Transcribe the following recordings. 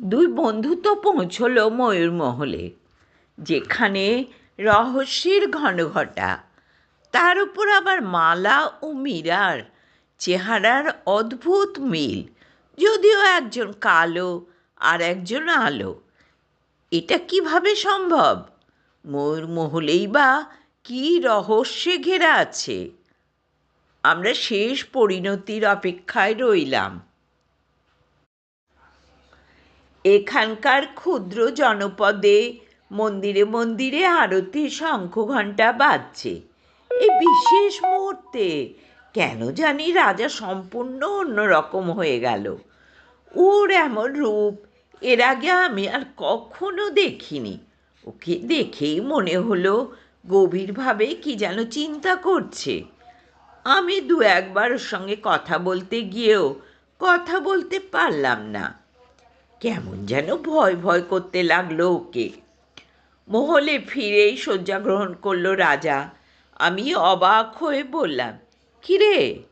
দুই বন্ধু তো পৌঁছলো ময়ূরমহলে যেখানে রহস্যের ঘনঘটা। তার উপর আবার মালা ও মীরার চেহারার অদ্ভুত মিল, যদিও একজন কালো আর একজন আলো। এটা কীভাবে সম্ভব? ময়ূরমহলেই বা কী রহস্যে ঘেরা আছে? আমরা শেষ পরিণতির অপেক্ষায় রইলাম। এখানকার ক্ষুদ্র জনপদে মন্দিরে মন্দিরে আরতি শঙ্খ ঘণ্টা বাজছে। এই বিশেষ মুহূর্তে কেন জানি রাজা সম্পূর্ণ অন্যরকম হয়ে গেল। ওর এমন রূপ এর আগে আমি আর কখনো দেখিনি। ওকে দেখেই মনে হলো গভীরভাবে কি যেন চিন্তা করছে। আমি দু একবার ওর সঙ্গে কথা বলতে গিয়েও কথা বলতে পারলাম না। কেমন যেন ভয় ভয় করতে লাগল ওকে। মহলে ফিরেই শয্যা গ্রহণ করল রাজা। আমি অবাক হয়ে বললাম, কিরে,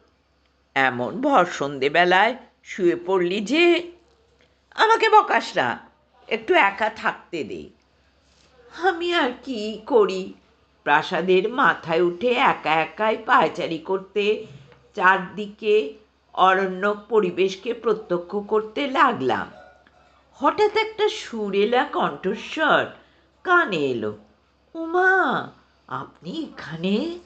এমন ভর সন্ধেবেলায় শুয়ে পড়লি যে, আমাকে বকাস না, একটু একা থাকতে দে। আমি আর কি করি? প্রাসাদের মাথায় উঠে একা একাই পায়চারি করতে, চারদিকে অরণ্য পরিবেশকে প্রত্যক্ষ করতে লাগলাম। হঠাৎ একটা সুরেলা কণ্ঠস্বর কানে এলো। উমা, আপনি এখানে?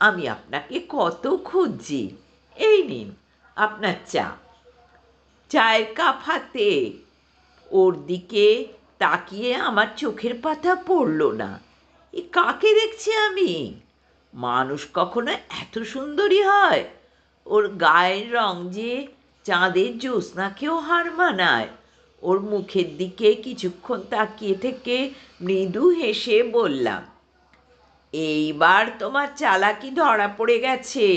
আমি আপনাকে কত খুঁজছি। এই নিন আপনার চা। চায়ের কাপ হাতে। ওর দিকে তাকিয়ে আমার চোখের পাতা পড়ল না। এ কাকে দেখছি আমি? মানুষ কখনো এত সুন্দরী হয়। ওর গায়ের রং যে চাঁদের জ্যোৎস্নাকেও হার মানায়। ওর মুখের দিকে কিছুক্ষণ তাকিয়ে থেকে মৃদু হেসে বললাম, এইবার তোমার চালাকি ধরা পড়ে গেছে।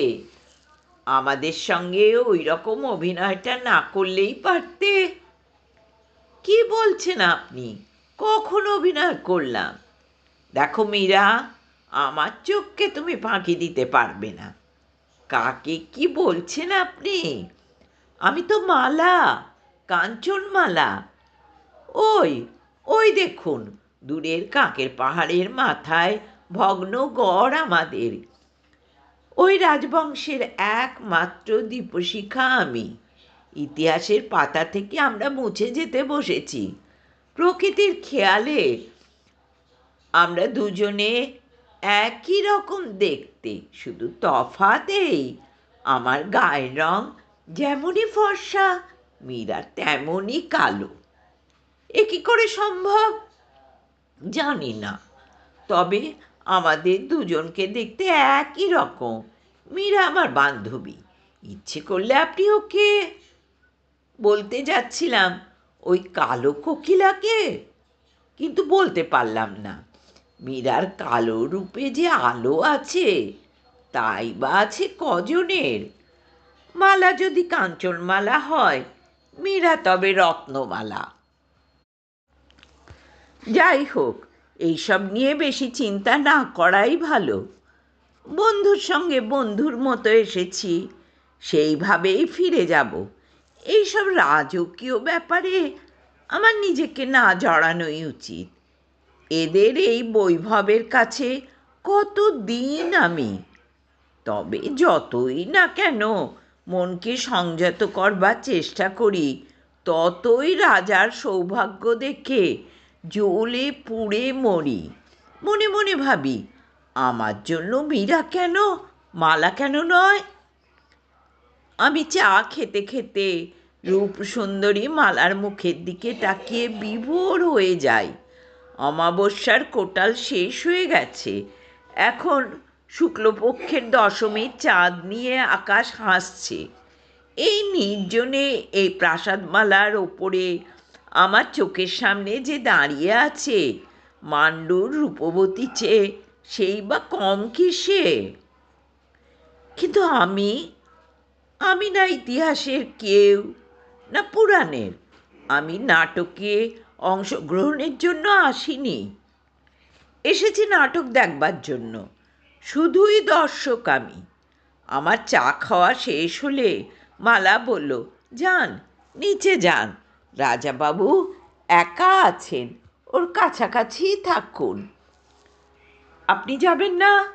আমাদের সঙ্গে ওই রকম অভিনয়টা না করলেই পারতে। কি বলছেন আপনি? কখন অভিনয় করলাম? দেখো মীরা, আমার চোখকে তুমি ফাঁকি দিতে পারবে না। কাকে কি বলছেন আপনি? আমি তো মালা। কাঞ্চনমালা ওই ওই দেখুন, দূরের কাকের পাহাড়ের মাথায় ভগ্ন গড় আমাদের। ওই রাজবংশের একমাত্র দীপশিখা আমি। ইতিহাসের পাতা থেকে আমরা মুছে যেতে বসেছি। প্রকৃতির খেয়ালে আমরা দুজনে একই রকম দেখতে, শুধু তফাতেই। আমার গায়ের রং যেমনই ফর্সা মীরা তেমনই কালো। এ কী করে সম্ভব? জানি না। তবে আমাদের দুজনকে দেখতে একই রকম। মীরা আমার বান্ধবী। ইচ্ছে করলে আপনি ওকে বলতে যাচ্ছিলাম, ওই কালো কোকিলাকে। কিন্তু বলতে পারলাম না। মীরার কালো রূপে যে আলো আছে, তাই বা আছে কজনের? মালা যদি কাঞ্চনমালা হয় মীরা তবে রত্নমালা। যাই হোক, এইসব নিয়ে বেশি চিন্তা না করাই ভালো। বন্ধুর সঙ্গে বন্ধুর মতো এসেছি, সেইভাবেই ফিরে যাব। এইসব রাজকীয় ব্যাপারে আমার নিজেকে না জড়ানোই উচিত। এদের এই বৈভবের কাছে কত দিন আমি? তবে যতই না কেন মনকে সংযত করবার চেষ্টা করি। ততই রাজার সৌভাগ্য দেখে জ্বলে পুড়ে মরি। মনে মনে ভাবি, আমার জন্য মীরা কেন? মালা কেন নয়? আমি চা খেতে খেতে রূপ সুন্দরী মালার মুখের দিকে তাকিয়ে বিভোর হয়ে যাই। অমাবস্যার কোটাল শেষ হয়ে গেছে। এখন শুক্লপক্ষের দশমীর চাঁদ নিয়ে আকাশ হাসছে। এই নির্জনে এই প্রাসাদমালার ওপরে আমার চোখের সামনে যে দাঁড়িয়ে আছে, মান্ডুর রূপবতী চেয়ে সেই বা কম কিসে কিন্তু আমি আমি না ইতিহাসের কেউ, না পুরাণের, আমি নাটকে অংশগ্রহণের জন্য আসিনি। এসেছি নাটক দেখবার জন্য। শুধুই দর্শক আমি। আমার চা খাওয়া শেষ হলে মালা বলল, যান, নিচে যান। রাজাবাবু একা আছেন, ওর কাছাকাছি থাকুন। আপনি যাবেন না?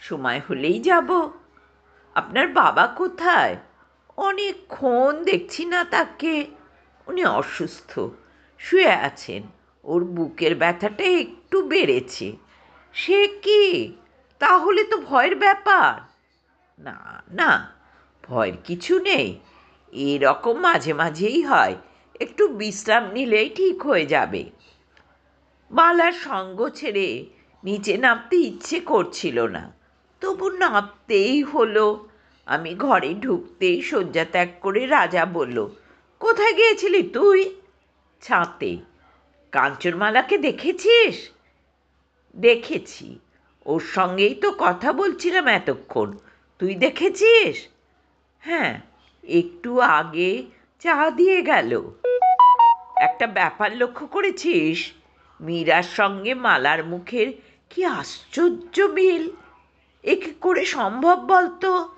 সময় হলেই যাব। আপনার বাবা কোথায়? অনেকক্ষণ দেখছি না তাকে। উনি অসুস্থ, শুয়ে আছেন। ওর বুকের ব্যথাটা একটু বেড়েছে। সে কি? তাহলে তো ভয়ের ব্যাপার। না না, ভয়ের কিছু নেই। এরকম মাঝে মাঝেই হয়। একটু বিশ্রাম নিলেই ঠিক হয়ে যাবে। মালার সঙ্গ ছেড়ে নিচে নামতে ইচ্ছে করছিল না। তবু নামতেই হলো। আমি ঘরে ঢুকতেই শয্যা ত্যাগ করে রাজা বলল, কোথায় গিয়েছিলি তুই? ছাতে, কাঞ্চনমালাকে দেখেছিস? দেখেছি। ওর সঙ্গেই তো কথা বলছিলাম এতক্ষণ। তুই দেখেছিস? হ্যাঁ একটু আগে চা দিয়ে গেল। একটা ব্যাপার লক্ষ্য করেছিস? মীরার সঙ্গে মালার মুখের কি আশ্চর্য মিল। এ কি করে সম্ভব বলতো?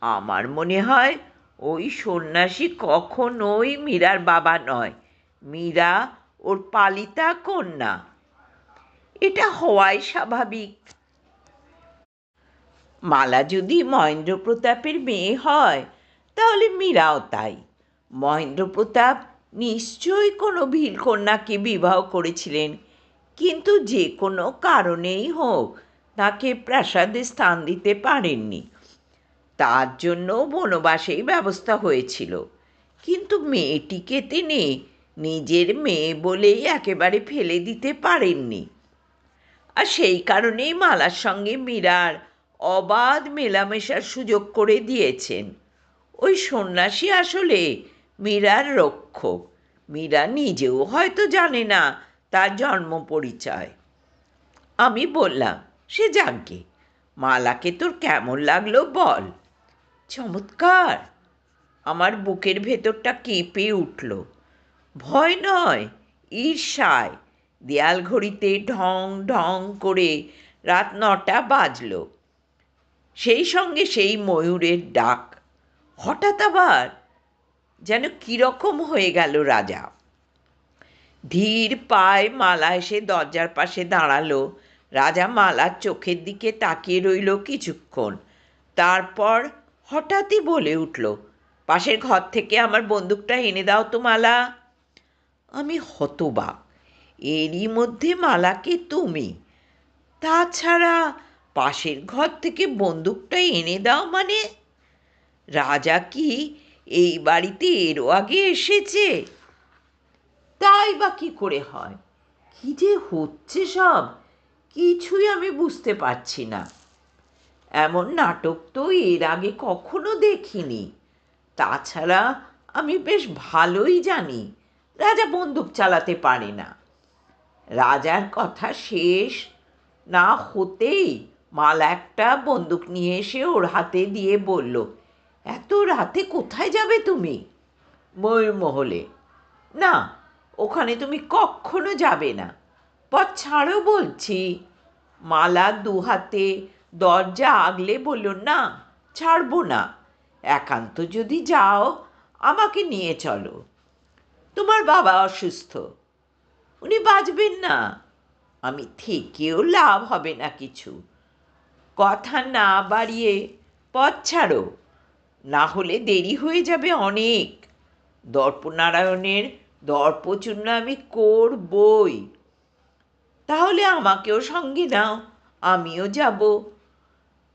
আমার মনে হয় ওই সন্ন্যাসী কখনোই মীরার বাবা নয়। মীরা ওর পালিতা কন্যা। এটা হওয়াই স্বাভাবিক। মালা যদি মহেন্দ্র প্রতাপের মেয়ে হয়, তাহলে মীরাও তাই। মহেন্দ্র প্রতাপ নিশ্চয়ই কোনো ভিলকন্যাকে বিবাহ করেছিলেন, কিন্তু যে কোনো কারণেই হোক তাকে প্রাসাদে স্থান দিতে পারেননি। তার জন্য বনবাসেই ব্যবস্থা হয়েছিল, কিন্তু মেয়েটিকে তিনি নিজের মেয়ে বলেই একেবারে ফেলে দিতে পারেননি। আর সেই কারণেই মালার সঙ্গে মীরার অবাধ মেলামেশার সুযোগ করে দিয়েছেন। ওই সন্ন্যাসী আসলে মীরার রক্ষক। মীরা নিজেও হয়তো জানে না তার জন্ম পরিচয়। আমি বললাম, সে যাকে, মালাকে তোর কেমন লাগল বল? চমৎকার। আমার বুকের ভেতরটা কেঁপে উঠল। ভয় নয়, ঈর্ষায় দেয়াল ঘড়িতে ঢং ঢং করে রাত নটা বাজল। সেই সঙ্গে সেই ময়ূরের ডাক। হঠাৎ আবার যেন কীরকম হয়ে গেল রাজা। ধীর পায়ে মালা এসে দরজার পাশে দাঁড়াল। রাজা মালার চোখের দিকে তাকিয়ে রইল কিছুক্ষণ। তারপর হঠাৎই বলে উঠল, পাশের ঘর থেকে আমার বন্দুকটা এনে দাও তো মালা। আমি হতবাক। এরই মধ্যে মালাকে তুমি। তাছাড়া পাশের ঘর থেকে বন্দুকটা এনে দাও মানে। রাজা কি এই বাড়িতে এরও আগে এসেছে? তাই বা কি করে হয়? কি যে হচ্ছে সব, কিছুই আমি বুঝতে পারছি না। এমন নাটক তো এর আগে কখনো দেখিনি। তাছাড়া আমি বেশ ভালোই জানি, রাজা বন্দুক চালাতে পারে না। রাজার কথা শেষ না হতেই মাল একটা বন্দুক নিয়ে এসে ওর হাতে দিয়ে বলল, এত রাতে কোথায় যাবে তুমি? ময়ূরমহলে, না, ওখানে তুমি কখনো যাবে না। পথ ছাড়ো বলছি। মালা দু হাতে দরজা আগলে বলল, না, ছাড়বো না। একান্ত যদি যাও, আমাকে নিয়ে চলো। তোমার বাবা অসুস্থ। উনি বাঁচবেন না। আমি থেকেও লাভ হবে না কিছু। কথা না বাড়িয়ে পথ ছাড়ো। না হলে দেরি হয়ে যাবে অনেক। দর্পনারায়ণের দর্পচূর্ণ আমি করবই। তাহলে আমাকেও সঙ্গে নাও, আমিও যাব।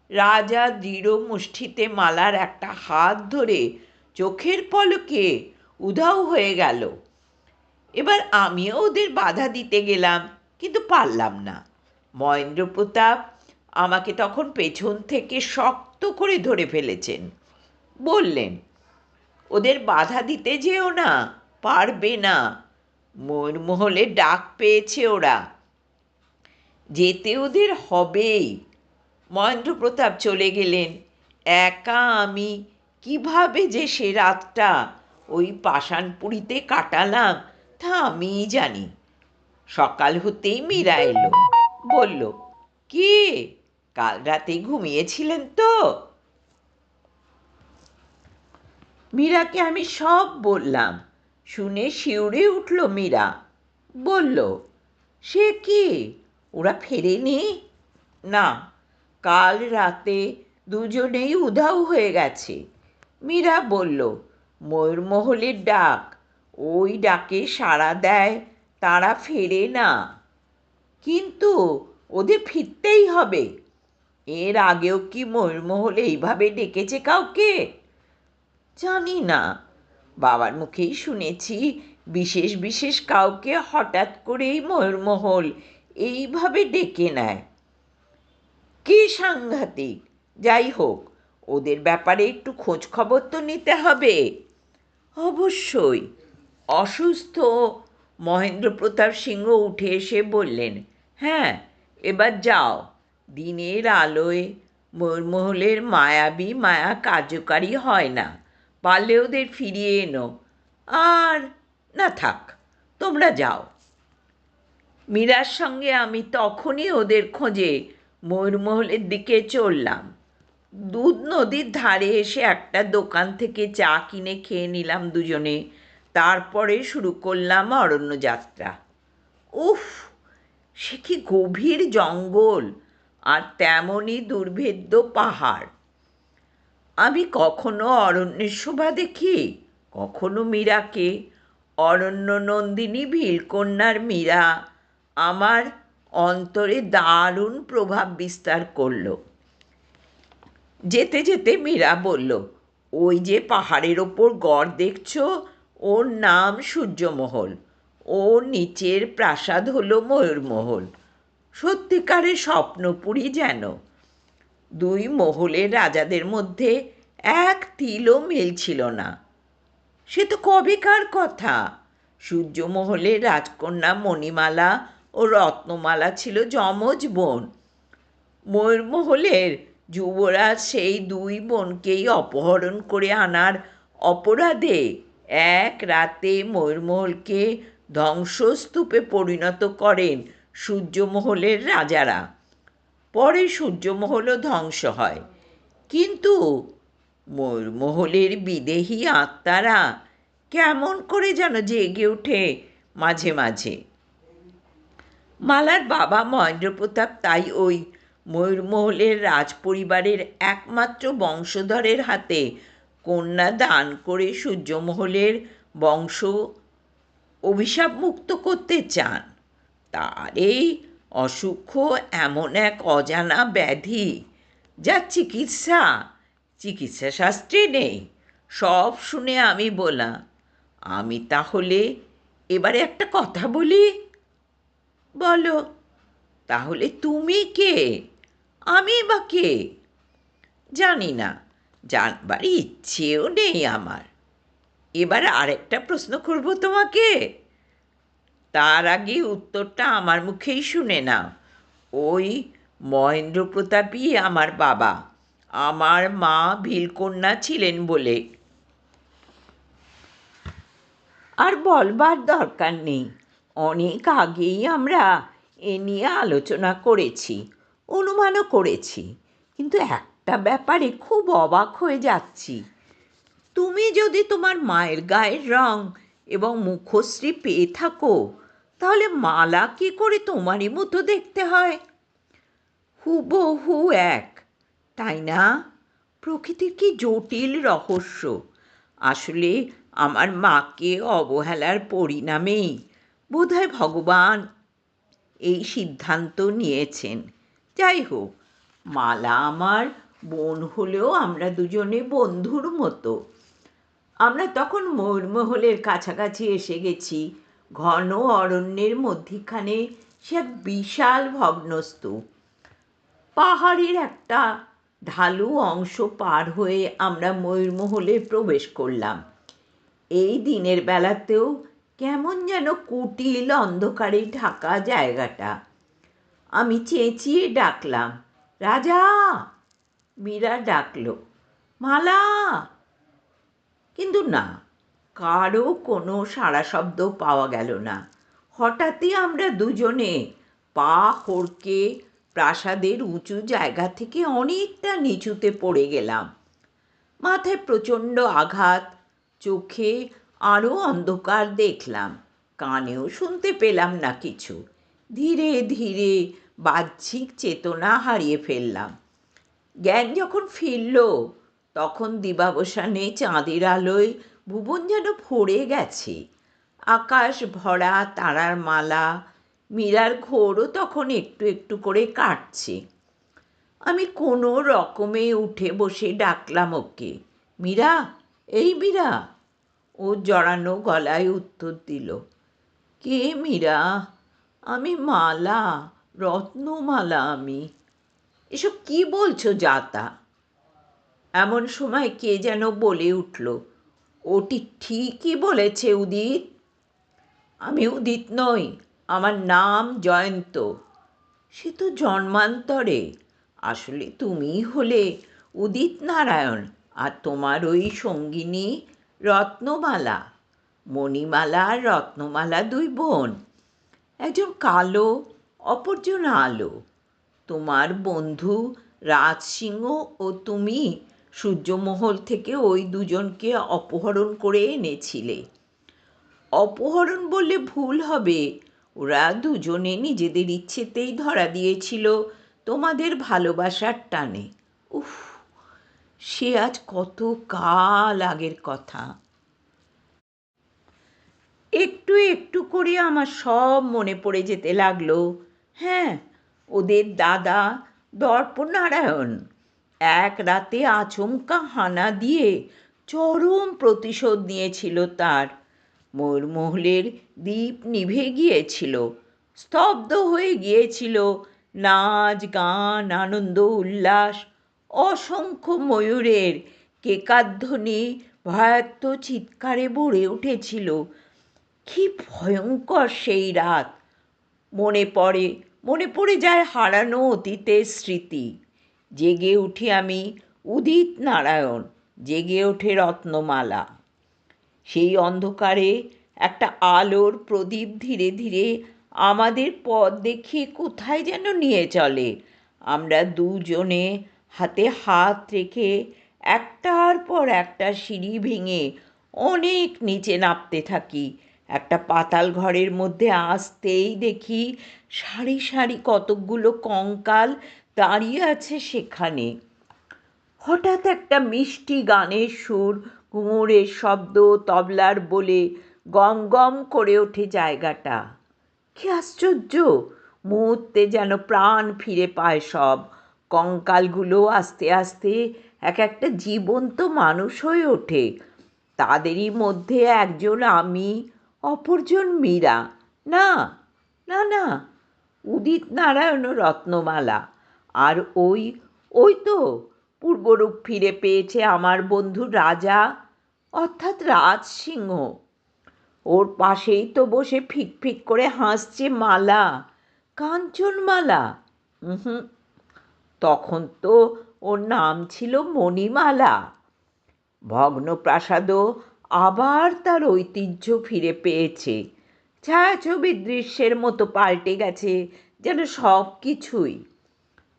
রাজা দৃঢ় মুষ্ঠিতে মালার একটা হাত ধরে চোখের পলকে উধাও হয়ে গেল। এবার আমিও ওদের বাধা দিতে গেলাম, কিন্তু পারলাম না। মহেন্দ্র প্রতাপ আমাকে তখন পেছন থেকে শক্ত করে ধরে ফেলেছেন। বললেন, ওদের বাধা দিতে যেও না, পারবে না। ময়ূরমহলে ডাক পেয়েছে ওরা। যেতে ওদের হবেই। মহেন্দ্র প্রতাপ চলে গেলেন। একা আমি কীভাবে যে সে রাতটা ওই পাষাণপুরীতে কাটালাম তা আমিই জানি। সকাল হতেই মীরা এলো। বলল, কি? কাল রাতে ঘুমিয়েছিলেন তো? মীরাকে আমি সব বললাম। শুনে শিউরে উঠল মীরা। বলল, সে কি? ওরা ফেরেনি? না, কাল রাতে দুজনেই উধাও হয়ে গেছে। মীরা বলল, ময়ূরমহলের ডাক ওই ডাকে সাড়া দেয়, তারা ফেরে না। কিন্তু ওদের ফিরতেই হবে। এর আগেও কি ময়ূরমহল এইভাবে ডেকেছে কাউকে? জানি না। বাবার মুখেই শুনেছি, বিশেষ বিশেষ কাউকে হঠাৎ করেই ময়ূরমহল এইভাবে ডেকে নেয়। কি সাংঘাতিক! যাই হোক, ওদের ব্যাপারে একটু খোঁজ খবর তো নিতে হবে। অবশ্যই। অসুস্থ মহেন্দ্র প্রতাপ সিংহ উঠে এসে বললেন হ্যাঁ এবার যাও। দিনের আলোয় ময়ূরমহলের মায়াবী মায়া কার্যকারী হয় না। পারলে ওদের ফিরিয়ে এনো। আর না থাক, তোমরা যাও। মীরার সঙ্গে আমি তখনই ওদের খোঁজে ময়ূরমহলের দিকে চললাম। দুধ নদীর ধারে এসে একটা দোকান থেকে চা কিনে খেয়ে নিলাম দুজনে। তারপরে শুরু করলাম অরণ্যযাত্রা। উফ, সে কি গভীর জঙ্গল আর তেমনই দুর্ভেদ্য পাহাড়। আমি কখনো অরণ্যের শোভা দেখি, কখনো মীরাকে। অরণ্য নন্দিনী ভীলকন্যার মীরা আমার অন্তরে দারুণ প্রভাব বিস্তার করল। যেতে যেতে মীরা বলল, ওই যে পাহাড়ের ওপর গড় দেখছ ওর নাম সূর্যমহল, ও নিচের প্রাসাদ হলো ময়ূরমহল। সত্যিকারের স্বপ্নপুরী যেন। দুই মহলের রাজাদের মধ্যে এক তিলও মিল ছিল না। সে তো কবেকার কথা। সূর্যমহলের রাজকন্যা মণিমালা ও রত্নমালা ছিল যমজ বোন। ময়ূরমহলের যুবরাজ সেই দুই বোনকেই অপহরণ করে আনার অপরাধে এক রাতে ময়ূরমহলকে ধ্বংসস্তূপে পরিণত করেন সূর্যমহলের রাজারা। পরে সূর্যমহলও ধ্বংস হয়। কিন্তু ময়ূরমহলের বিদেহী আত্মারা কেমন করে যেন জেগে ওঠে মাঝে মাঝে। মালার বাবা মহেন্দ্র প্রতাপ তাই ওই ময়ূরমহলের রাজপরিবারের একমাত্র বংশধরের হাতে কন্যা দান করে সূর্যমহলের বংশ অভিশাপ মুক্ত করতে চান। তার এই অসুখ এমন এক অজানা ব্যাধি যার চিকিৎসা চিকিৎসা শাস্ত্রে নেই। সব শুনে আমি বলা আমি তাহলে এবারে একটা কথা বলি? বলো। তাহলে তুমি কে? আমি বা কে? জানি না। জানবার ইচ্ছেও নেই আমার। এবার আরেকটা প্রশ্ন করব তোমাকে। তার আগে উত্তরটা আমার মুখেই শুনে নাও। ওই মহেন্দ্র প্রতাপই আমার বাবা। আমার মা ভিলকন্যা ছিলেন বলে। আর বলবার দরকার নেই। অনেক আগেই আমরা এ নিয়ে আলোচনা করেছি, অনুমানও করেছি। কিন্তু একটা ব্যাপারে খুব অবাক হয়ে যাচ্ছি। তুমি যদি তোমার মায়ের গায়ের রং এবং মুখশ্রী পেয়ে থাকো, তাহলে মালা কি করে তোমারই মতো দেখতে হয়? হুবহু এক, তাই না? প্রকৃতির কি জটিল রহস্য। আসলে আমার মাকে অবহেলার পরিণামেই বোধহয় ভগবান এই সিদ্ধান্ত নিয়েছেন। যাই হোক, মালা আমার বোন হলেও আমরা দুজনে বন্ধুর মতো। আমরা তখন ময়ূরমহলের কাছাকাছি এসে গেছি। ঘন অরণ্যের মধ্যিখানে সে এক বিশাল ভগ্নস্তূপ। পাহাড়ের একটা ঢালু অংশ পার হয়ে আমরা ময়ূরমহলে প্রবেশ করলাম। এই দিনের বেলাতেও কেমন যেন কুটিল অন্ধকারে ঢাকা জায়গাটা। আমি চেঁচিয়ে ডাকলাম, রাজা মীরা ডাকলো, মালা! কিন্তু না কারও কোনো সাড়া শব্দ পাওয়া গেল না। হঠাৎই আমরা দুজনে পা হড়কে প্রাসাদের উঁচু জায়গা থেকে অনেকটা নিচুতে পড়ে গেলাম। মাথায় প্রচণ্ড আঘাত, চোখে আরও অন্ধকার দেখলাম, কানেও শুনতে পেলাম না কিছু। ধীরে ধীরে বাহ্যিক চেতনা হারিয়ে ফেললাম। জ্ঞান যখন ফিরল, তখন দিবাবসানে চাঁদের আলোয় ভুবন যেন ভরে গেছে। আকাশ ভরা তারার মালা, মীরার ঘোরও তখন একটু একটু করে কাটছে। আমি কোনো রকমে উঠে বসে ডাকলাম ওকে, মীরা, এই মীরা! ও জড়ানো গলায় উত্তর দিল, কে মীরা? আমি মালা, রত্নমালা আমি। এসব কি বলছো যাতা এমন সময় কে যেন বলে উঠল ওটি ঠিকই বলেছে উদিত। আমি উদিত নই, আমার নাম জয়ন্ত। সে তো জন্মান্তরে। আসলে তুমিই হলে উদিত নারায়ণ আর তোমার ওই সঙ্গিনী রত্নমালা, মণিমালা আর রত্নমালা দুই বোন। একজন কালো, অপরজন আলো। তোমার বন্ধু রাজ সিংহ ও তুমি সূর্যমহল থেকে ওই দুজনকে অপহরণ করে এনেছিলে। অপহরণ বললে ভুল হবে। ওরা দুজনে নিজেদের ইচ্ছেতেই ধরা দিয়েছিল তোমাদের ভালোবাসার টানে। উফ, সে আজ কত কাল আগের কথা। একটু একটু করে আমার সব মনে পড়ে যেতে লাগল। হ্যাঁ ওদের দাদা দর্পনারায়ণ এক রাতে আচমকা হানা দিয়ে চরম প্রতিশোধ নিয়েছিল তার। ময়ূরমহলের দ্বীপ নিভে গিয়েছিল। স্তব্ধ হয়ে গিয়েছিল নাচ, গান, আনন্দ, উল্লাস, অসংখ্য ময়ূরের। কেকাধ্বনি ভয়াত্ম চিৎকারে ভরে উঠেছিল। কি ভয়ঙ্কর সেই রাত। মনে পড়ে মনে পড়ে যায় হারানো অতীতের স্মৃতি। জেগে উঠি আমি উদিত নারায়ণ, জেগে ওঠে রত্নমালা। সেই অন্ধকারে একটা আলোর প্রদীপ ধীরে ধীরে আমাদের পথ দেখিয়ে কোথায় যেন নিয়ে চলে। আমরা দুজনে হাতে হাত রেখে একটার পর একটা সিঁড়ি ভেঙে অনেক নিচে নামতে থাকি। একটা পাতাল ঘরের মধ্যে আসতেই দেখি সারি সারি কতকগুলো কঙ্কাল দাঁড়িয়ে আছে সেখানে। হঠাৎ একটা মিষ্টি গানের সুর ঘুঙুরের শব্দ, তবলার বলে গম গম করে ওঠে জায়গাটা। কি আশ্চর্য! মুহূর্তে যেন প্রাণ ফিরে পায় সব। কঙ্কালগুলো আস্তে আস্তে এক একটা জীবন্ত মানুষ হয়ে ওঠে। তাদেরই মধ্যে একজন আমি অপরজন মীরা। না না না, উদিত নারায়ণ রত্নমালা। আর ওই ওই তো পূর্বরূপ ফিরে পেয়েছে আমার বন্ধু রাজা, অর্থাৎ রাজ সিংহ ওর পাশেই তো বসে ফিক ফিক করে হাসছে মালা কাঞ্চনমালা হুম তখন তো ওর নাম ছিল মণিমালা। ভগ্নপ্রাসাদও আবার তার ঐতিহ্য ফিরে পেয়েছে। ছায়াছবির দৃশ্যের মতো পাল্টে গেছে যেন সব কিছুই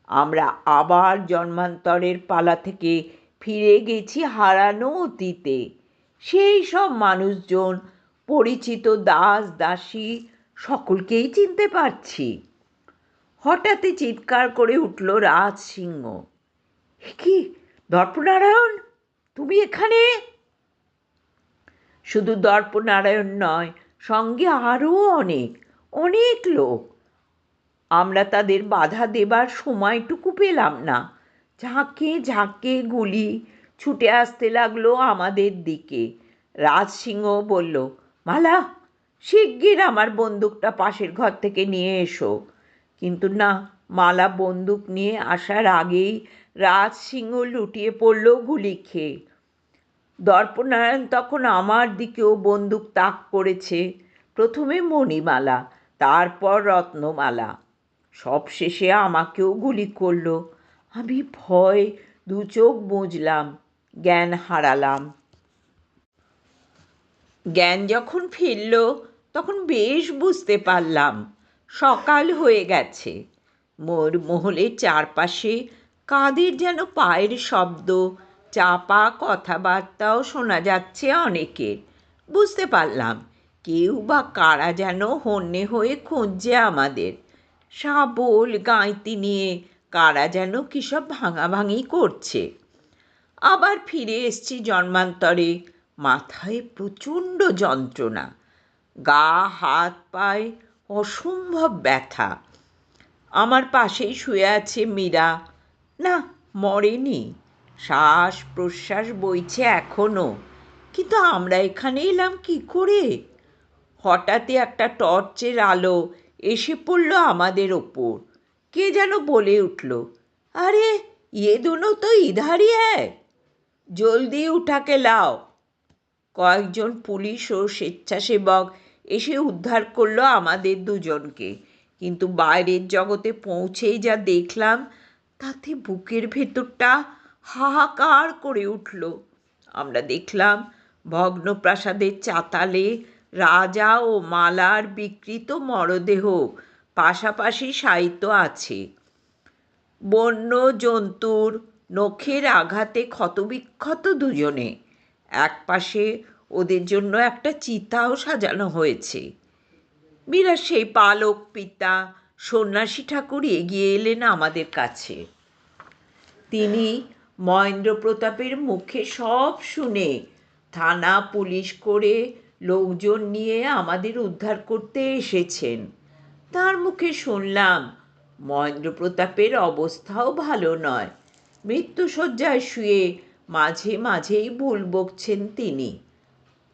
আমরা আবার জন্মান্তরের পালা থেকে ফিরে গেছি হারানো অতীতে। সেই সব মানুষজন, পরিচিত দাস, দাসী, সকলকেই চিনতে পারছি। হঠাৎই চিৎকার করে উঠল রাজ সিংহ "এ কি? দর্পনারায়ণ? তুমি এখানে? শুধু দর্পনারায়ণ নয়, সঙ্গে আরও অনেক অনেক লোক। আমরা তাদের বাধা দেবার সময়টুকু পেলাম না। ঝাঁকে ঝাঁকে গুলি ছুটে আসতে লাগল আমাদের দিকে। রাজসিংহ বলল, মালা, শিগগির আমার বন্দুকটা পাশের ঘর থেকে নিয়ে এসো। কিন্তু না, মালা বন্দুক নিয়ে আসার আগেই রাজসিংহ লুটিয়ে পড়ল গুলি খেয়ে। দর্পনারায়ণ তখন আমার দিকেও বন্দুক তাক করেছে। প্রথমে মণিমালা, তারপর রত্নমালা। সবশেষে আমাকেও গুলি করল। আমি ভয় দু চোখ বুঝলাম জ্ঞান হারালাম। জ্ঞান যখন ফিরল, তখন বেশ বুঝতে পারলাম, সকাল হয়ে গেছে। মোর মহলের চারপাশে কাদের যেন পায়ের শব্দ চাপা কথাবার্তাও শোনা যাচ্ছে অনেকের। বুঝতে পারলাম, কেউ বা কারা যেন হন্যে হয়ে খুঁজছে আমাদের। শাবল গাঁইতি নিয়ে কারা যেন কিসব ভাঙাভাঙি করছে। আবার ফিরে এসছি জন্মান্তরে, মাথায় প্রচণ্ড যন্ত্রণা। গা, হাত, পায়ে অসম্ভব ব্যথা। আমার পাশেই শুয়ে আছে মীরা। না, মরেনি। শ্বাস প্রশ্বাস বইছে এখনও কিন্তু আমরা এখানে এলাম কি করে? হঠাৎই একটা টর্চের আলো এসে পড়ল আমাদের ওপর। কে যেন বলে উঠল, আরে ইয়ে দুনো তো ইধারই হ্যাঁ। জলদি উঠাকে লাও। কয়েকজন পুলিশ ও স্বেচ্ছাসেবক এসে উদ্ধার করল আমাদের দুজনকে। কিন্তু বাইরের জগতে পৌঁছেই যা দেখলাম, তাতে বুকের ভেতরটা হাহাকার করে উঠল। আমরা দেখলাম ভগ্নপ্রাসাদের চাতালে রাজা ও মালার বিকৃত মরদেহ পাশাপাশি সাহিত্য আছে। বন্য জন্তুর নখের আঘাতে ক্ষতবিক্ষত দুজনে। একপাশে ওদের জন্য একটা চিতাও সাজানো হয়েছে। মীরা সেই পালক পিতা, সন্ন্যাসী ঠাকুর এগিয়ে এলেন আমাদের কাছে। তিনি মহেন্দ্র প্রতাপের মুখে সব শুনে থানা পুলিশ করে লোকজন নিয়ে আমাদের উদ্ধার করতে এসেছেন। তার মুখে শুনলাম মহেন্দ্র প্রতাপের অবস্থাও ভালো নয়। মৃত্যুশয্যায় শুয়ে মাঝে মাঝেই ভুল বকছেন তিনি।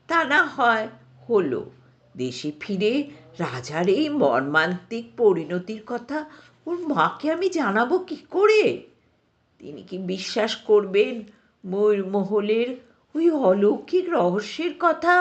তা না হয় হলো, দেশে ফিরে রাজার এই মর্মান্তিক পরিণতির কথা ওর মাকে আমি জানাব কি করে? তিনি কি বিশ্বাস করবেন ময়ূরমহলের ওই অলৌকিক রহস্যের কথা?